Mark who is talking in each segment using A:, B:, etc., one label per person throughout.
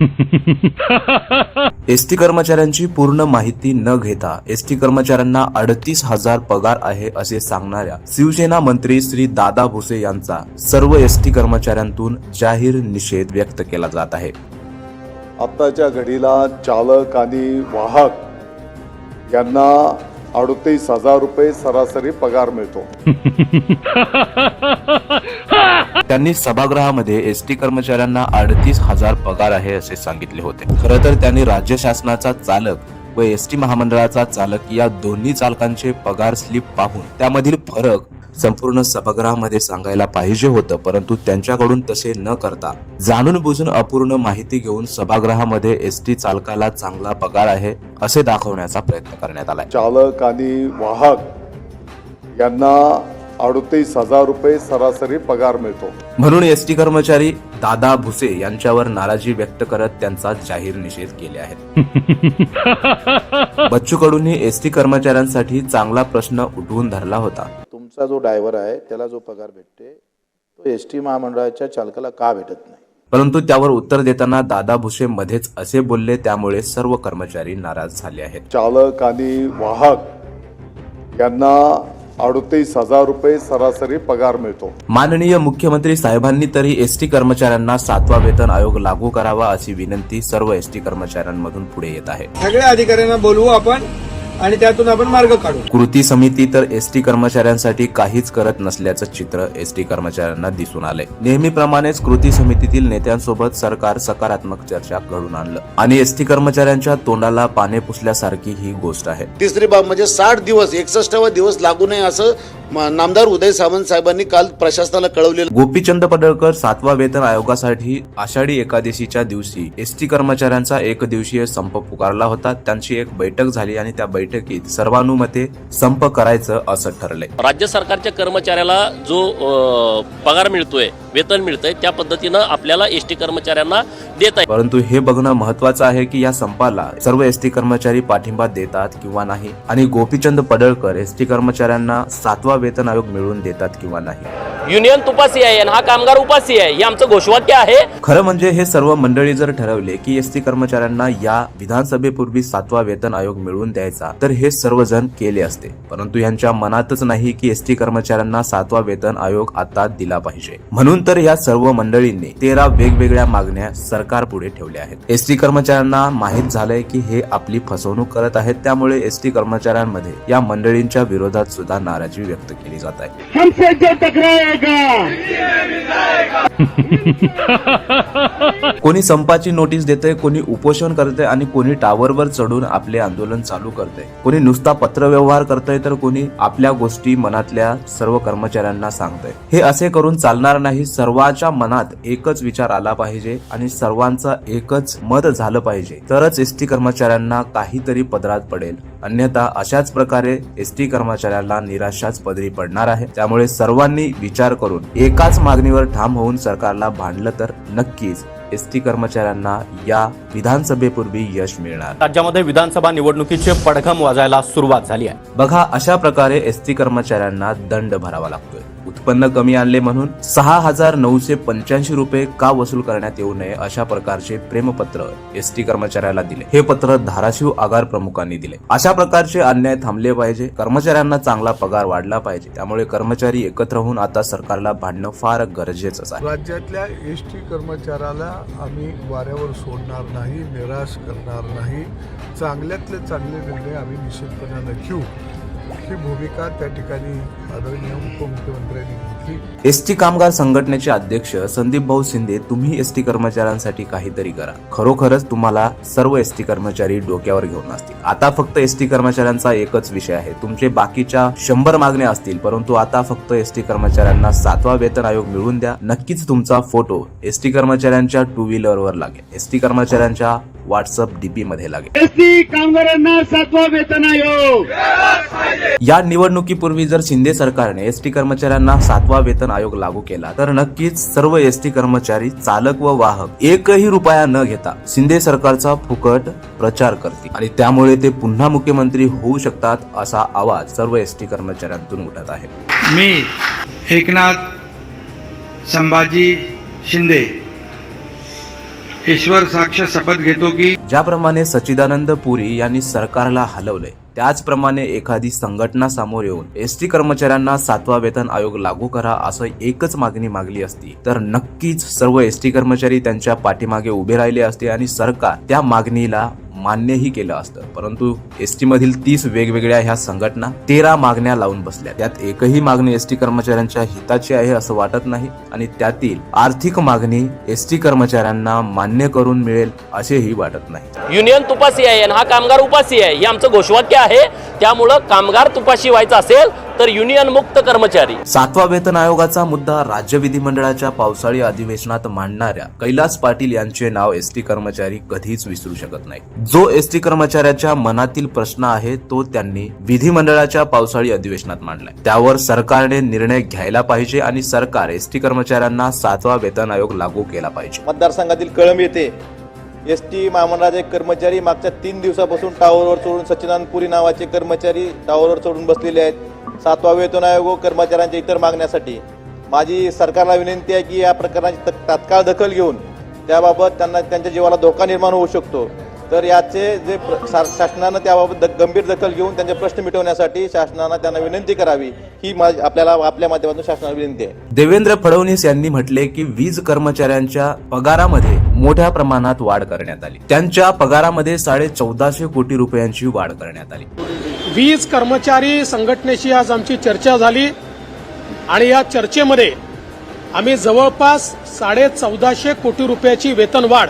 A: ST कर्मचाऱ्यांची पूर्ण माहिती न घेता एसटी कर्मचाऱ्यांना अडतीस हजार पगार आहे असे सांगणाऱ्या शिवसेना मंत्री श्री दादा भुसे यांचा सर्व एसटी कर्मचाऱ्यांतून जाहीर निषेध व्यक्त केला जात आहे.
B: आत्ताच्या घडीला चालक आणि वाहक यांना अडतीस हजार रुपये सरासरी पगार मिळतो.
A: त्यांनी सभागृहामध्ये एस टी कर्मचाऱ्यांना अडतीस हजार पगार आहे असे सांगितले होते. खरं तर त्यांनी राज्य शासनाचा चालक व एस टी महामंडळाचा चालक या दोन्ही चालकांचे पगार स्लिप पाहून त्यामधील फरक संपूर्ण सभागृहामध्ये सांगायला पाहिजे होतं परंतु त्यांच्याकडून तसे न करता जाणून बुजून अपूर्ण माहिती घेऊन सभागृहामध्ये एस टी चालकाला चांगला पगार आहे असे दाखवण्याचा प्रयत्न करण्यात आला
B: चालक आणि वाहक यांना अडतीस हजार रुपये सरासरी पगार मिळतो.
A: म्हणून एसटी कर्मचारी दादा भुसे यांच्यावर नाराजी व्यक्त करत त्यांचा जाहीर निषेध केले आहे बच्चू कडूंनी एसटी कर्मचाऱ्यांसाठी चांगला प्रश्न उठवून धरला होता.
C: तुमचा जो ड्रायव्हर आहे त्याला जो पगार भेटते तो एस टी महामंडळाच्या चालकाला का भेटत नाही?
A: परंतु त्यावर उत्तर देताना दादा भुसे मध्येच असे बोलले त्यामुळे सर्व कर्मचारी नाराज झाले आहेत.
B: चालक आणि वाहक यांना अडतीस हजार रुपये सरासरी पगार मिळतो.
A: माननीय मुख्यमंत्री साहेबांनी तरी एसटी कर्मचाऱ्यांना सातवा वेतन आयोग लागू करावा अशी विनंती सर्व एसटी कर्मचाऱ्यांमधून पुढे येत आहे.
D: सगळ्या अधिकाऱ्यांना बोलवू आपण. आणि त्यातून आपण मार्ग काढू.
A: कृती समिती तर एसटी कर्मचाऱ्यांसाठी काहीच करत नसल्याचं चित्र एसटी कर्मचाऱ्यांना दिसून आलंय. नेहमीप्रमाणेच कृती समितीतील नेत्यांसोबत सरकार सकारात्मक चर्चा घडून आणलं. आणि एसटी कर्मचाऱ्यांच्या तोंडाला पाने पुसल्यासारखी ही गोष्ट आहे.
E: तिसरी बाब म्हणजे साठ दिवस एकसष्टावा दिवस लागू नये असं नामदार उदय सामंत साहेबांनी काल प्रशासनाला कळवलेलं
A: गोपीचंद पडळकर सातवा वेतन आयोगासाठी आषाढी एकादशीच्या दिवशी एसटी कर्मचाऱ्यांचा एक दिवसीय संप पुकारला होता. त्यांची एक बैठक झाली आणि त्या बैठकीत सर्वानुमते संप करायचं असं ठरलंय.
F: राज्य सरकारच्या कर्मचाऱ्याला जो पगार मिळतोय वेतन मिळतंय त्या पद्धतीनं आपल्याला एस टी कर्मचाऱ्यांना देत आहे.
A: परंतु हे बघणं महत्वाचं आहे की या संपाला सर्व एसटी कर्मचारी पाठिंबा देतात किंवा नाही? आणि गोपीचंद पडळकर एसटी कर्मचाऱ्यांना सातवा वेतन आयोग मिळवून देतात किंवा नाही?
F: युनियन तुपासी आहे आणि हा कामगार उपासी आहे हे आमचं घोषवाक्य आहे.
A: खरं म्हणजे हे सर्व मंडळी जर ठरवले की एसटी कर्मचाऱ्यांना या विधानसभेपूर्वी सातवा वेतन आयोग मिळवून द्यायचा तर हे सर्वजण केले असते. परंतु यांच्या मनातच नाही की एसटी कर्मचाऱ्यांना सातवा वेतन आयोग आता दिला पाहिजे. म्हणून तर या सर्व मंडळींनी तेरा वेगवेगळ्या मागण्या सरकार पुढे ठेवल्या आहेत. एसटी कर्मचाऱ्यांना माहीत झालंय की हे आपली फसवणूक करत आहेत त्यामुळे एसटी कर्मचाऱ्यांमध्ये या मंडळींच्या विरोधात सुद्धा नाराजी व्यक्त केली जात आहे. कोणी संपाची नोटीस देते कोणी उपोषण करते आणि कोणी टावरवर चढून आपले आंदोलन चालू करते कोणी नुसता पत्रव्यवहार करतय तर कोणी आपल्या गोष्टी मनातल्या सर्व कर्मचाऱ्यांना सांगतंय. हे असे करून चालणार नाही सर्वांच्या मनात एकच विचार आला पाहिजे आणि सर्वांचं एकच मत झालं पाहिजे. तरच एसटी कर्मचाऱ्यांना काहीतरी पदरात पडेल. अन्यथा अशाच प्रकारे एसटी कर्मचाऱ्याला निराशाच पदरी पडणार आहे. त्यामुळे सर्वांनी विचार करून एकाच मागणीवर ठाम होऊन सरकारला भांडलं तर नक्कीच एसटी कर्मचाऱ्यांना या विधानसभेपूर्वी यश मिळणार.
G: राज्यामध्ये विधानसभा निवडणुकीचे पडघम वाजायला सुरुवात झाली आहे.
A: बघा अशा प्रकारे एसटी कर्मचाऱ्यांना दंड भरावा लागतोय. उत्पन्न कमी आणले म्हणून सहा हजार नऊशे पंच्याऐंशी रुपये का वसूल करण्यात येऊ नये अशा प्रकारचे प्रेमपत्र एस टी कर्मचाऱ्याला दिले. हे पत्र धाराशिव आगार प्रमुखांनी दिले. अशा प्रकारचे अन्याय थांबले पाहिजे. कर्मचाऱ्यांना चांगला पगार वाढला पाहिजे. त्यामुळे कर्मचारी एकत्र होऊन आता सरकारला भांडणं फार गरजेचं आहे.
H: राज्यातल्या एस टी कर्मचाऱ्याला आम्ही वाऱ्यावर सोडणार नाही निराश करणार नाही. चांगल्यातले चांगले निर्णय आम्ही निश्चितपणानं घेऊ ही भूमिका त्या ठिकाणी
A: एसटी कामगार संघटनेचे अध्यक्ष संदीप भाऊ शिंदे तुम्ही एसटी कर्मचाऱ्यांसाठी काहीतरी करा. खरोखरच तुम्हाला सर्व एसटी कर्मचारी डोक्यावर घेऊन असतील. आता फक्त एसटी कर्मचाऱ्यांचा एकच विषय आहे. तुमचे बाकीच्या शंभर मागण्या असतील परंतु आता फक्त एसटी कर्मचाऱ्यांना सातवा वेतन आयोग मिळवून द्या. नक्कीच तुमचा फोटो एसटी कर्मचाऱ्यांच्या टू व्हीलरवर लागेल. एसटी कर्मचाऱ्यांच्या व्हॉट्सअप डीपी मध्ये लागेल.
I: एसटी कामगारांना सातवा वेतन आयोग.
A: या निवडणुकीपूर्वी जर शिंदे सरकारने एसटी कर्मचाऱ्यांना सातवा वेतन आयोग लागू केला. तर नक्कीच सर्व एसटी कर्मचारी चालक व वाहक एकही रुपया न घेता शिंदे सरकारचा फुकट प्रचार करतील. आणि त्यामुळे ते पुन्हा मुख्यमंत्री होऊ शकतात असा आवाज सर्व एसटी कर्मचाऱ्यांतून उठत आहे.
J: मी एकनाथ संभाजी शिंदे
D: ईश्वर साक्ष शपथ घेतो की
A: ज्याप्रमाणे सच्चिदानंद पुरी यांनी सरकारला हलवलंय त्याचप्रमाणे एखादी संघटना समोर येऊन एस टी कर्मचाऱ्यांना सातवा वेतन आयोग लागू करा असं एकच मागणी मागली असती. तर नक्कीच सर्व एस टी कर्मचारी त्यांच्या पाठीमागे उभे राहिले असते आणि सरकार त्या मागणीला मान्यही केलं असतं. परंतु एस मधील तीस वेगवेगळ्या ह्या संघटना तेरा मागण्या लावून बसल्या. त्यात एकही मागणी एस टी कर्मचाऱ्यांच्या हिताची आहे असं वाटत नाही आणि त्यातील आर्थिक मागणी एस टी कर्मचाऱ्यांना मान्य करून मिळेल असेही वाटत नाही.
F: युनियन तुपासी आहे हा कामगार उपासी आहे हे आमचं घोषवाक्य आहे. त्यामुळं कामगार तुपाशी व्हायचं असेल तर युनियन मुक्त कर्मचारी.
A: सातवा वेतन आयोगाचा मुद्दा राज्य विधिमंडळाच्या पावसाळी अधिवेशनात मांडणाऱ्या कैलास पाटील यांचे नाव एस टी कर्मचारी कधीच विसरू शकत नाही जो एस टी कर्मचाऱ्याच्या मनातील प्रश्न आहे तो त्यांनी विधिमंडळाच्या पावसाळी अधिवेशनात मांडलाय. त्यावर सरकारने निर्णय घ्यायला पाहिजे आणि सरकार एस टी कर्मचाऱ्यांना सातवा वेतन आयोग लागू केला पाहिजे.
C: मतदारसंघातील कळंब येथे एस टी महामंडळाचे कर्मचारी मागच्या तीन दिवसापासून टावरवर चढून सच्चिदानंद पुरी नावाचे कर्मचारी टावरवर चढून बसलेले आहेत. सातवा वेतन आयोग व कर्मचाऱ्यांच्या इतर मागण्यासाठी माझी सरकारला विनंती आहे की या प्रकरणाची तात्काळ दखल घेऊन त्याबाबत त्यांना त्यांच्या जीवाला धोका निर्माण होऊ शकतो. तर याचे जे शासनानं त्याबाबत द- गंभीर दखल घेऊन त्यांचे प्रश्न मिटवण्यासाठी शासनानं त्यांना विनंती करावी ही आपल्याला आपल्या माध्यमातून शासनाला विनंती आहे.
A: देवेंद्र फडणवीस यांनी म्हटले की वीज कर्मचाऱ्यांच्या पगारामध्ये मोठ्या प्रमाणात वाढ करण्यात आली. त्यांच्या पगारामध्ये साडे चौदाशे कोटी रुपयांची वाढ करण्यात आली.
J: वीज कर्मचारी संघटनेशी आज आमची चर्चा झाली. आणि या चर्चेमध्ये आम्ही जवळपास साडे चौदाशे कोटी रुपयाची वेतनवाढ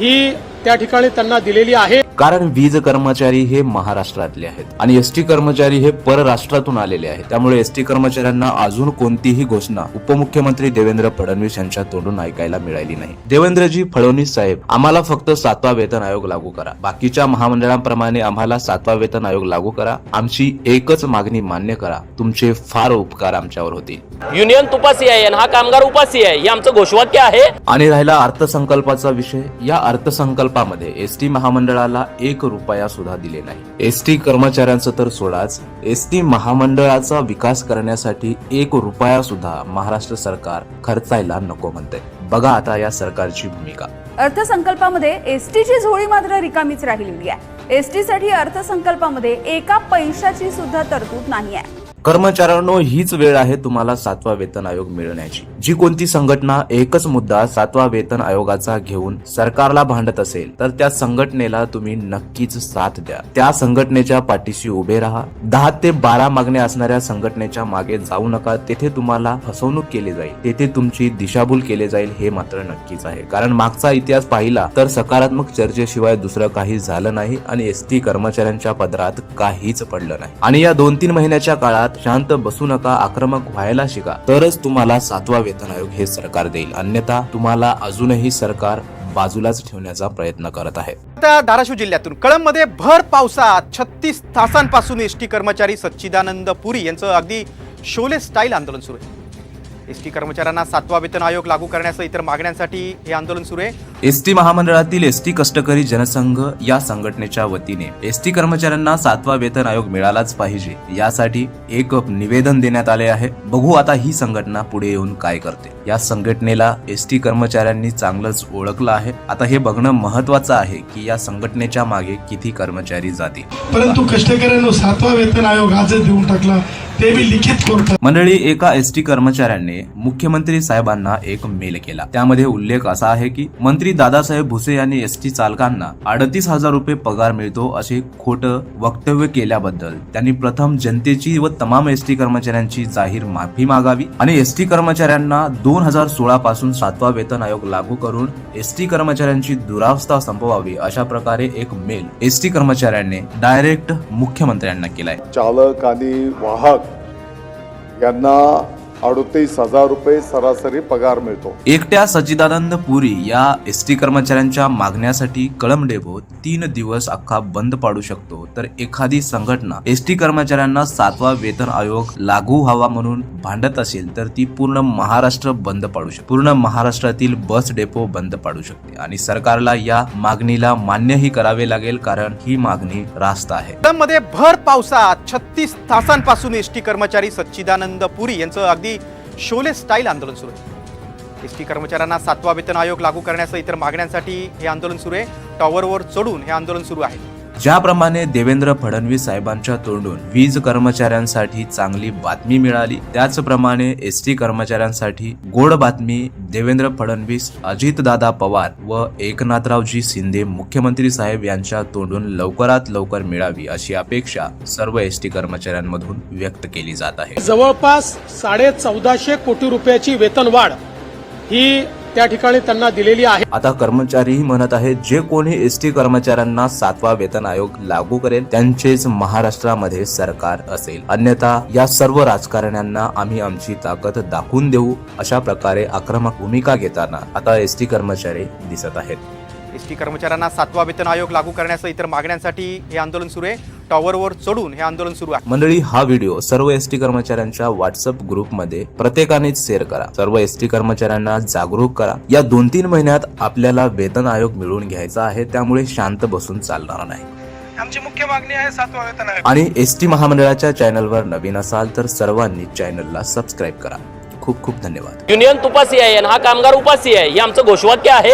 J: ही त्या ठिकाणी त्यांना दिलेली आहे.
A: कारण वीज कर्मचारी हे महाराष्ट्रातले आहेत आणि एस टी कर्मचारी हे परराष्ट्रातून आलेले आहेत. त्यामुळे एस टी कर्मचाऱ्यांना अजून कोणतीही घोषणा उपमुख्यमंत्री देवेंद्र फडणवीस यांच्या तोंडून ऐकायला मिळाली नाही. देवेंद्रजी फडणवीस साहेब आम्हाला फक्त सातवा वेतन आयोग लागू करा. बाकीच्या महामंडळांप्रमाणे आम्हाला सातवा वेतन आयोग लागू करा. आमची एकच मागणी मान्य करा. तुमचे फार उपकार आमच्यावर होतील.
F: युनियन तुपासी आहे हा कामगार उपासी आहे. हे आमचं घोषवाक्य आहे.
A: आणि राहिला अर्थसंकल्पाचा विषय. या अर्थसंकल्पामध्ये एस टी महामंडळाला एक रुपया सुद्धा दिले नाही. एस टी कर्मचाऱ्यांचं तर सोडाच. एस टी महामंडळाचा विकास करण्यासाठी एक रुपया सुद्धा महाराष्ट्र सरकार खर्चायला नको म्हणते बघा आता या सरकारची भूमिका.
K: अर्थसंकल्पामध्ये एसटीची झोळी मात्र रिकामीच राहिलेली आहे. एसटी साठी अर्थसंकल्पामध्ये एका पैशाची सुद्धा तरतूद नाही आहे
A: कर्मचाऱ्यांनो हीच वेळ आहे तुम्हाला सातवा वेतन आयोग मिळण्याची. जी कोणती संघटना एकच मुद्दा सातवा वेतन आयोगाचा घेऊन सरकारला भांडत असेल तर त्या संघटनेला तुम्ही नक्कीच साथ द्या. त्या संघटनेच्या पाठीशी उभे राहा. दहा ते बारा मागण्या असणाऱ्या संघटनेच्या मागे जाऊ नका. तेथे तुम्हाला फसवणूक केली जाईल. तेथे तुमची दिशाभूल केली जाईल हे मात्र नक्कीच आहे. कारण मागचा इतिहास पाहिला तर सकारात्मक चर्चेशिवाय दुसरं काही झालं नाही आणि एस टी कर्मचाऱ्यांच्या पदरात काहीच पडलं नाही. आणि या दोन तीन महिन्याच्या काळात शांत बसू नका आक्रमक व्हायला शिका. तरच तुम्हाला सातवा वेतन आयोग हे सरकार देईल. अन्यथा तुम्हाला अजूनही सरकार बाजूलाच ठेवण्याचा प्रयत्न करत आहे.
G: आता धाराशिव जिल्ह्यातून कळंबमध्ये भर पावसात छत्तीस तासांपासून एस टी कर्मचारी सच्चिदानंद पुरी यांचं अगदी शोले स्टाईल आंदोलन सुरू आहे. एस टी कर्मचाऱ्यांना सातवा वेतन आयोग लागू करण्यासह इतर मागण्यांसाठी हे आंदोलन सुरू आहे.
A: एस टी महामंडळातील एस टी कष्टकरी जनसंघ या संघटनेच्या वतीने एस टी कर्मचाऱ्यांना सातवा वेतन आयोग मिळालाच पाहिजे यासाठी एक निवेदन देण्यात आले आहे. बघू आता ही संघटना पुढे येऊन काय करते. या संघटनेला एस टी कर्मचाऱ्यांनी चांगलंच ओळखलं आहे. आता हे बघणं महत्वाचं आहे की या संघटनेच्या मागे किती कर्मचारी जातील.
H: परंतु कष्टकऱ्यांना सातवा वेतन आयोग आजच देऊन टाकला ते बी लिखित
A: मंडळी एका एस टी कर्मचाऱ्याने मुख्यमंत्री साहेबांना एक मेल केला. त्यामध्ये उल्लेख असा आहे की मंत्री दादासाहेब भुसे यांनी एस टी चालकांना अडतीस हजार रुपये पगार मिळतो असे खोटं वक्तव्य केल्याबद्दल त्यांनी प्रथम जनतेची व तमाम एस टी कर्मचाऱ्यांची जाहीर माफी मागावी आणि एस टी कर्मचाऱ्यांना दोन हजार सोळा पासून सातवा वेतन आयोग लागू करून एस टी कर्मचाऱ्यांची दुरावस्था संपवावी अशा प्रकारे एक मेल एस टी कर्मचाऱ्यांनी डायरेक्ट मुख्यमंत्र्यांना केलाय.
B: चालक आणि वाहक यांना अडतीस हजार रुपये सरासरी पगार मिळतो.
A: एकट्या सच्चिदानंद पुरी या एस टी कर्मचाऱ्यांच्या मागण्यासाठी कळम डेपो तीन दिवस अख्खा बंद पाडू शकतो. तर एखादी संघटना एस टी कर्मचाऱ्यांना सातवा वेतन आयोग लागू व्हावा म्हणून भांडत असेल तर ती पूर्ण महाराष्ट्र बंद पाडू शकते. पूर्ण महाराष्ट्रातील बस डेपो बंद पाडू शकते आणि सरकारला या मागणीला मान्यही करावे लागेल कारण ही मागणी रास्त आहे.
G: कळंबमध्ये भर पावसात छत्तीस तासांपासून एस टी कर्मचारी सच्चिदानंद पुरी यांचं अगदी शोले स्टाईल आंदोलन सुरू आहे. एस टी कर्मचाऱ्यांना सातवा वेतन आयोग लागू करण्यासह इतर मागण्यांसाठी हे आंदोलन सुरू आहे. टॉवरवर चढून हे आंदोलन सुरू आहे.
A: ज्याप्रमाणे देवेंद्र फडणवीस साहेबांच्या तोंडून वीज कर्मचाऱ्यांसाठी चांगली बातमी मिळाली त्याचप्रमाणे एस टी कर्मचाऱ्यांसाठी गोड बातमी देवेंद्र फडणवीस अजितदादा पवार व एकनाथरावजी शिंदे मुख्यमंत्री साहेब यांच्या तोंडून लवकरात लवकर मिळावी अशी अपेक्षा सर्व एस टी कर्मचाऱ्यांमधून व्यक्त केली जात आहे.
J: जवळपास साडे चौदाशे कोटी रुपयाची वेतनवाढ ही त्या ठिकाणी त्यांना दिलेली आहे.
A: आता कर्मचारीही म्हणत आहेत जे कोणी एस टी कर्मचाऱ्यांना सातवा वेतन आयोग लागू करेल त्यांचेच महाराष्ट्रामध्ये सरकार असेल. अन्यथा या सर्व राजकारण्यांना आम्ही आमची ताकद दाखवून देऊ अशा प्रकारे आक्रमक भूमिका घेताना आता एस टी कर्मचारी दिसत आहेत.
G: एस टी कर्मचाऱ्यांना सातवा वेतन आयोग लागू करण्यासह इतर मागण्यांसाठी हे आंदोलन सुरू आहे. टॉवरवर चढून हे आंदोलन सुरू आहे.
A: मंडळी हा व्हिडिओ सर्व एस टी कर्मचाऱ्यांच्या व्हॉट्सअप ग्रुपमध्ये प्रत्येकानेच शेअर करा. सर्व एस टी कर्मचाऱ्यांना जागरूक करा. या दोन तीन महिन्यात आपल्याला वेतन आयोग मिळवून घ्यायचा आहे त्यामुळे शांत बसून चालणार नाही.
D: आमची मुख्य मागणी आहे सातवा वेतन आयोग.
A: आणि एस टी महामंडळाच्या चॅनलवर नवीन असाल तर सर्वांनी चॅनलला सबस्क्राईब करा. खूप खूप धन्यवाद.
F: युनियन तुपासी आहे आणि हा कामगार उपासी आहे. हे आमचं घोषवाक्य आहे.